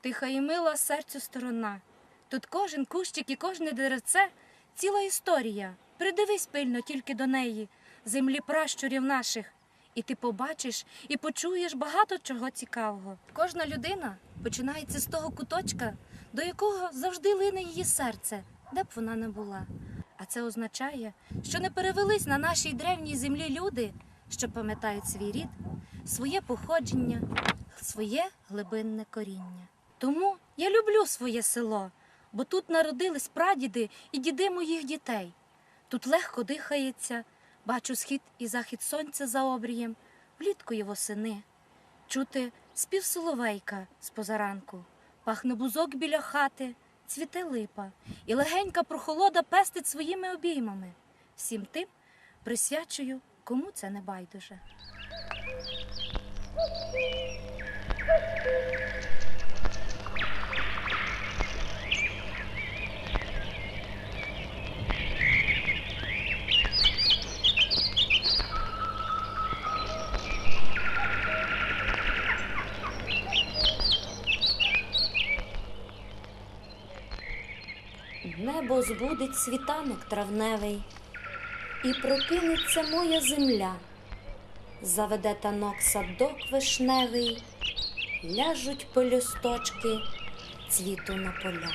Тиха і мила серцю сторона. Тут кожен кущик і кожне деревце ціла історія. Придивись пильно тільки до неї, землі пращурів наших, і ти побачиш і почуєш багато чого цікавого. Кожна людина починається з того куточка, до якого завжди лине її серце, де б вона не була. А це означає, що не перевелись на нашій древній землі люди, що пам'ятають свій рід, своє походження, своє глибинне коріння. Тому я люблю своє село, бо тут народились прадіди і діди моїх дітей. Тут легко дихається, бачу схід і захід сонця за обрієм, влітку й восени. Чути спів соловейка з позаранку, пахне бузок біля хати, цвіте липа, і легенька прохолода пестить своїми обіймами. Всім тим присвячую, кому це не байдуже. Небо збудить світанок травневий, і прокинеться моя земля, заведе танок садок вишневий, ляжуть пелюсточки цвіту на поля.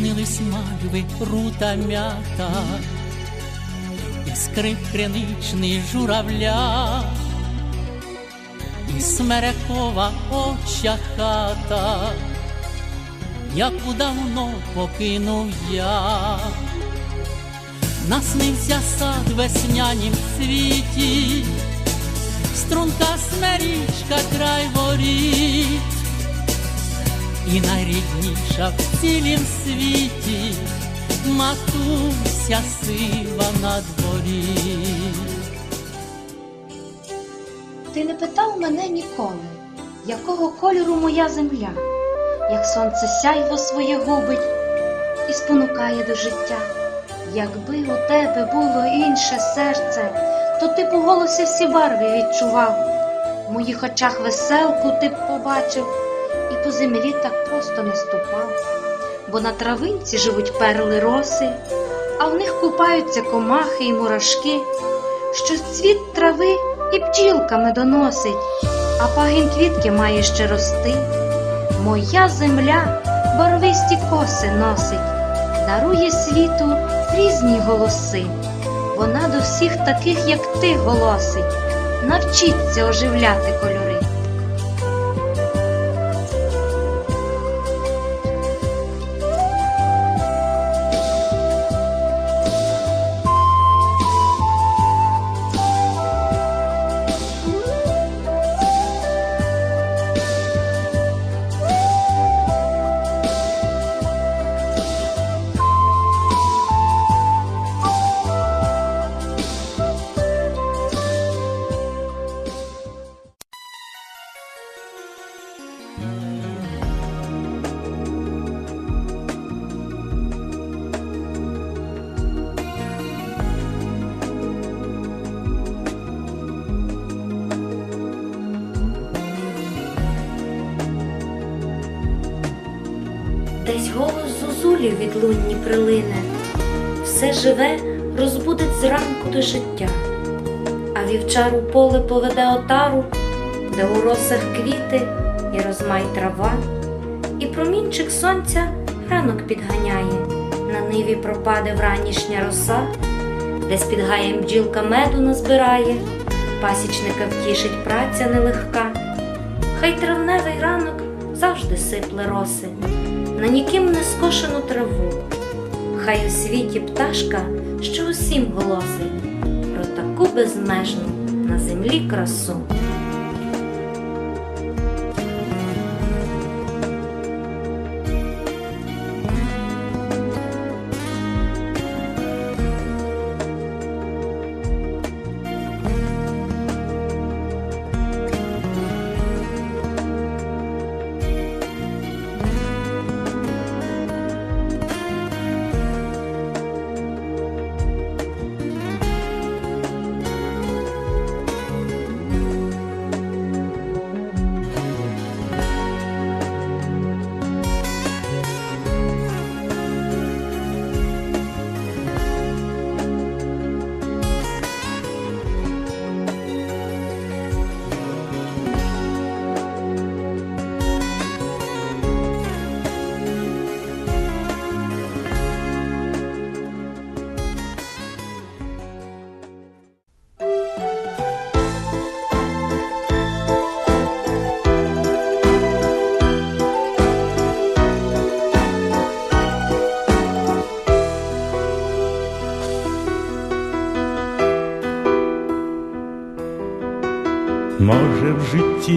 Ось мальви, рута м'ята, і скрип криничний журавля, і смерекова оча хата, яку давно покинув я. Наснився сад веснянім світі, струнка смерічка край воріт, і найрідніша в цілім світі матуся сива на дворі. Ти не питав мене ніколи, якого кольору моя земля, як сонце сяйво своє губить і спонукає до життя. Якби у тебе було інше серце, то ти у голосі всі барви відчував. В моїх очах веселку ти б побачив по землі так просто не ступав. Бо на травинці живуть перли роси, а в них купаються комахи і мурашки, що цвіт трави і бджілками доносить, а пагін квітки має ще рости. Моя земля барвисті коси носить, дарує світу різні голоси. Вона до всіх таких, як ти, голосить, навчиться оживляти кольори. Десь голос зозулі від лунні прилине, все живе розбудить зранку до життя, а вівчар у поле поведе отару, де у росах квіти і розмай трава, і промінчик сонця ранок підганяє, на ниві пропаде вранішня роса, де з-під гаєм бджілка меду назбирає, пасічника втішить праця нелегка, хай травневий ранок завжди сипле роси на ніким не скошену траву. Хай у світі пташка, що усім голосить про таку безмежну на землі красу.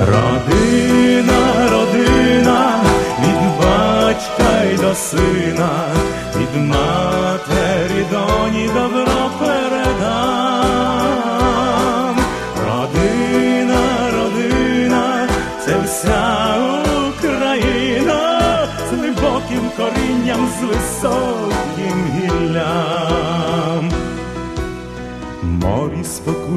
Родина, родина, від батька й до сина, від матері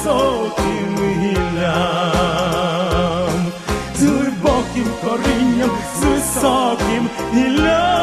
високим гіллям, з глибоким корінням, з високим гіллям.